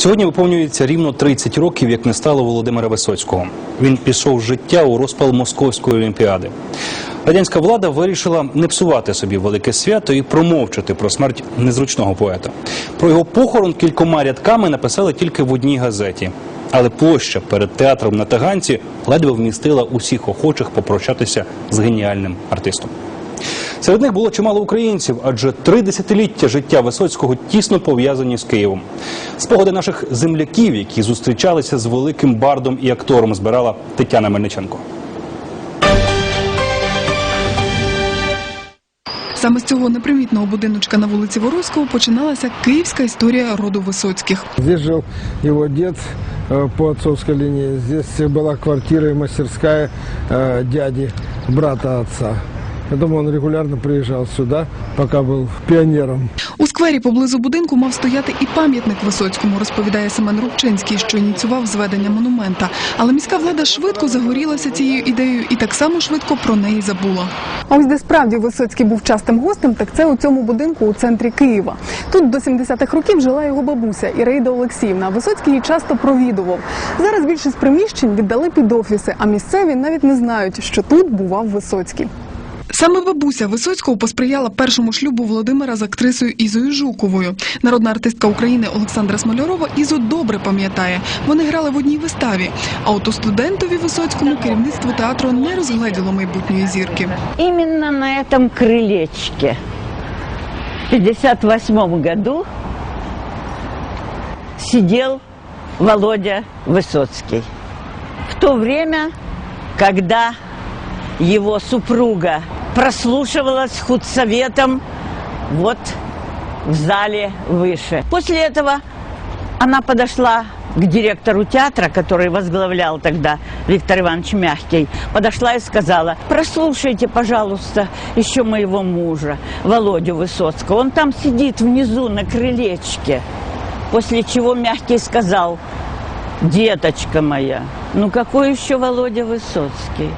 Сьогодні виповнюється рівно 30 років, як не стало Володимира Висоцького. Він пішов з життя у розпал Московської олімпіади. Радянська влада вирішила не псувати собі велике свято і промовчати про смерть незручного поета. Про його похорон кількома рядками написали тільки в одній газеті. Але площа перед театром на Таганці ледве вмістила усіх охочих попрощатися з геніальним артистом. Серед них було чимало українців, адже три десятиліття життя Висоцького тісно пов'язані з Києвом. Спогади наших земляків, які зустрічалися з великим бардом і актором, збирала Тетяна Мельниченко. Саме з цього непримітного будиночка на вулиці Ворозького починалася київська історія роду Висоцьких. Здесь жил его дед э, по отцовской линии. Здесь была квартира и мастерская э, дяди, брата отца. Я думаю, он регулярно приезжал сюда, пока был пионером. У сквері поблизу будинку мав стояти і пам'ятник Висоцькому, розповідає Семен Рубчинський, що ініціював зведення монумента. Але міська влада швидко загорілася цією ідеєю і так само швидко про неї забула. А ось де справді Висоцький був частим гостем, так це у цьому будинку у центрі Києва. Тут до 70-х років жила його бабуся Іраїда Олексіївна. Висоцький її часто провідував. Зараз більшість приміщень віддали під офіси, а місцеві навіть не знають, що тут бував Висоцький. Саме бабуся Висоцького посприяла першому шлюбу Володимира з актрисою Ізою Жуковою. Народна артистка України Олександра Смольорова Ізу добре пам'ятає. Вони грали в одній виставі. А от у студентові Висоцькому керівництво театру не розгледіло майбутньої зірки. Именно на этом крылечке в 58 году сидел Володя Высоцкий. В то время, когда его супруга прослушивалась худсоветом вот в зале выше. После этого она подошла к директору театра, который возглавлял тогда Виктор Иванович Мягкий, подошла и сказала, прослушайте, пожалуйста, еще моего мужа, Володю Высоцкого. Он там сидит внизу на крылечке. После чего Мягкий сказал, деточка моя, ну какой еще Володя Высоцкий?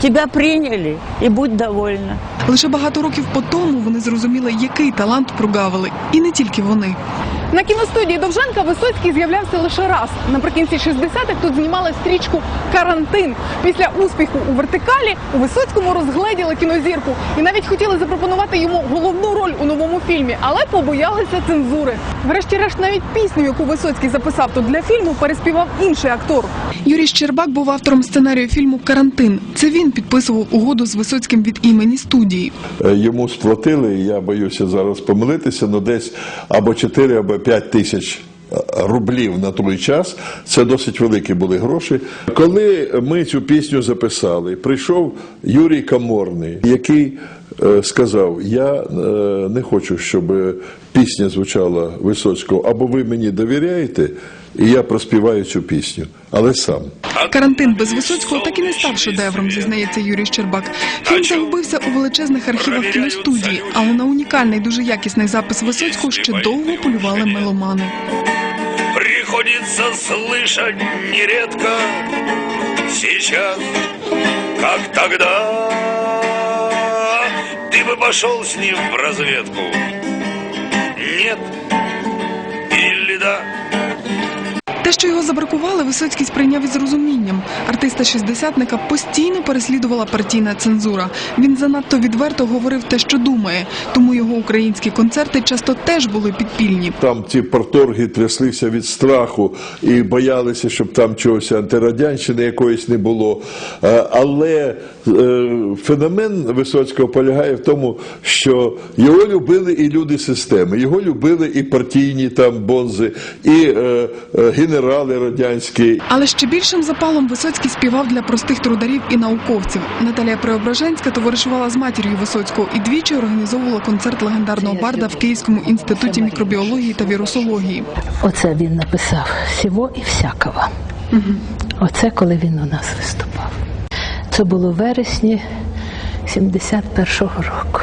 Тебя прийняли і будь довольна. Лише багато років по тому вони зрозуміли, який талант прогавили, і не тільки вони. На кіностудії Довженка Висоцький з'являвся лише раз. Наприкінці 60-х тут знімали стрічку Карантин. Після успіху у вертикалі у Висоцькому розгледіли кінозірку і навіть хотіли запропонувати йому головну роль у новому фільмі, але побоялися цензури. Врешті-решт, навіть пісню, яку Висоцький записав тут для фільму, переспівав інший актор. Юрій Щербак був автором сценарію фільму Карантин. Це він підписував угоду з Висоцьким від імені студії. Е, Йому сплатили, я боюся зараз помилитися, ну десь або 4, або 5 тисяч е, рублів на той час. Це досить великі були гроші. Коли ми цю пісню записали, прийшов Юрій Каморний, який е, сказав: Я е, не хочу, щоб пісня звучала Висоцького, або ви мені довіряєте, і я проспіваю цю пісню, але сам. Карантин без Висоцького так і не став шедевром, зізнається Юрій Щербак. Фільм загубився у величезних архівах кіностудії, але на унікальний дуже якісний запис Висоцького ще довго полювали меломани. Приходится слышать нередко сейчас, как тогда. Ты бы пошел с ним в разведку. Нет Те, що його забракували, Висоцький сприйняв із розумінням. Артиста шістдесятника постійно переслідувала партійна цензура. Він занадто відверто говорив те, що думає, тому його українські концерти часто теж були підпільні. Там ці порторги тряслися від страху і боялися, щоб там чогось антирадянщини якоїсь не було. Е, Але е, феномен Висоцького полягає в тому, що його любили і люди системи, його любили і партійні там бонзи, і е, е, генерали радянські, Але ще більшим запалом Висоцький співав для простих трударів і науковців. Наталія Преображенська товаришувала з матір'ю Висоцького і двічі організовувала концерт легендарного барда в Київському інституті мікробіології та вірусології. Оце він написав всього і всякого. Оце коли він у нас виступав. Це було в вересні 71-го року.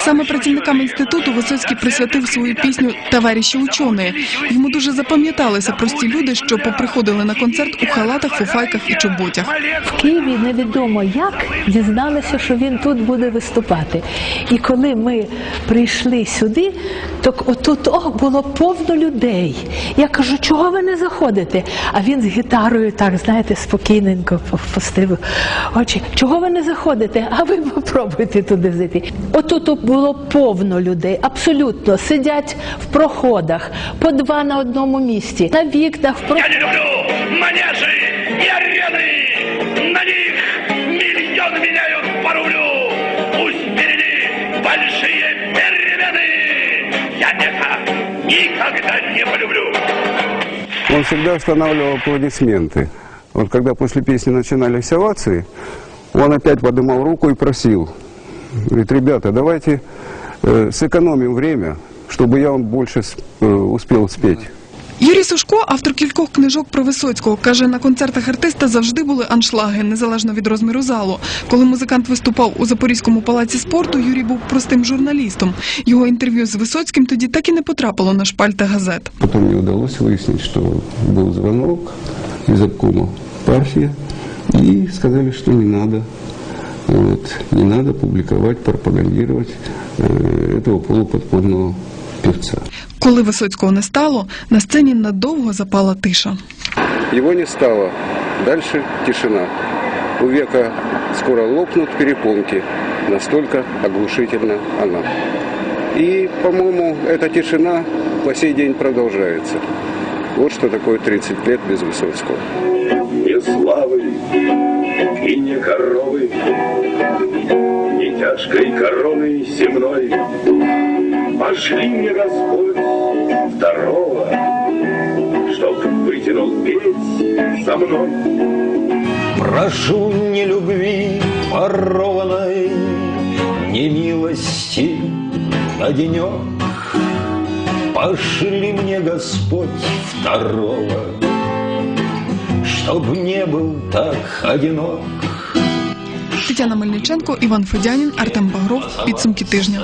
Саме працівникам інституту Висоцький присвятив свою пісню «Товариші учені». Йому дуже запам'яталися прості люди, що поприходили на концерт у халатах, фуфайках і чоботях. В Києві невідомо як дізналися, що він тут буде виступати. І коли ми прийшли сюди, то отут о, було повно людей. Я кажу, чого ви не заходите? А він з гітарою, так знаєте, спокійненько впустив очі. Чого ви не заходите? А ви попробуйте туди зайти. Отут було повно людей, абсолютно сидять в проходах, по два на одному місці, на вікнах, в проходах. Я не люблю манежи и арены. На них миллион меняют по рублю. Пусть впереди большие перемены. Я это никогда не полюблю. Он всегда останавливал аплодисменты. Вот когда после песни начинались овации, он опять поднимал руку и просил. Говорит, ребята, давайте э, сэкономим время, чтобы я вам больше с- э, успел спеть. Юрій Сушко, автор кількох книжок про Висоцького, каже, на концертах артиста завжди були аншлаги, незалежно від розміру залу. Коли музикант виступав у Запорізькому палаці спорту, Юрій був простим журналістом. Його інтерв'ю з Висоцьким тоді так і не потрапило на шпальти газет. Потом мне удалось выяснить, что был звонок из обкома партии, и сказали, что не надо, вот, не надо публиковать, пропагандировать э, этого полуподпольного певца. Коли Висоцького не стало, на сцені надовго запала тиша. Его не стало. Дальше тишина. У века скоро лопнут перепонки. Настолько оглушительна она. И, по-моему, эта тишина по сей день продолжается. Вот что такое 30 лет без Высоцкого. ни славы и не коровы, ни тяжкой короны земной. Пошли мне Господь второго, чтоб вытянул петь со мной. Прошу не любви порванной, не милости на денек. Пошли мне Господь второго, чтоб не был так одинок. Тетяна Мельниченко, Іван Федянін, Артем Багров. Підсумки тижня.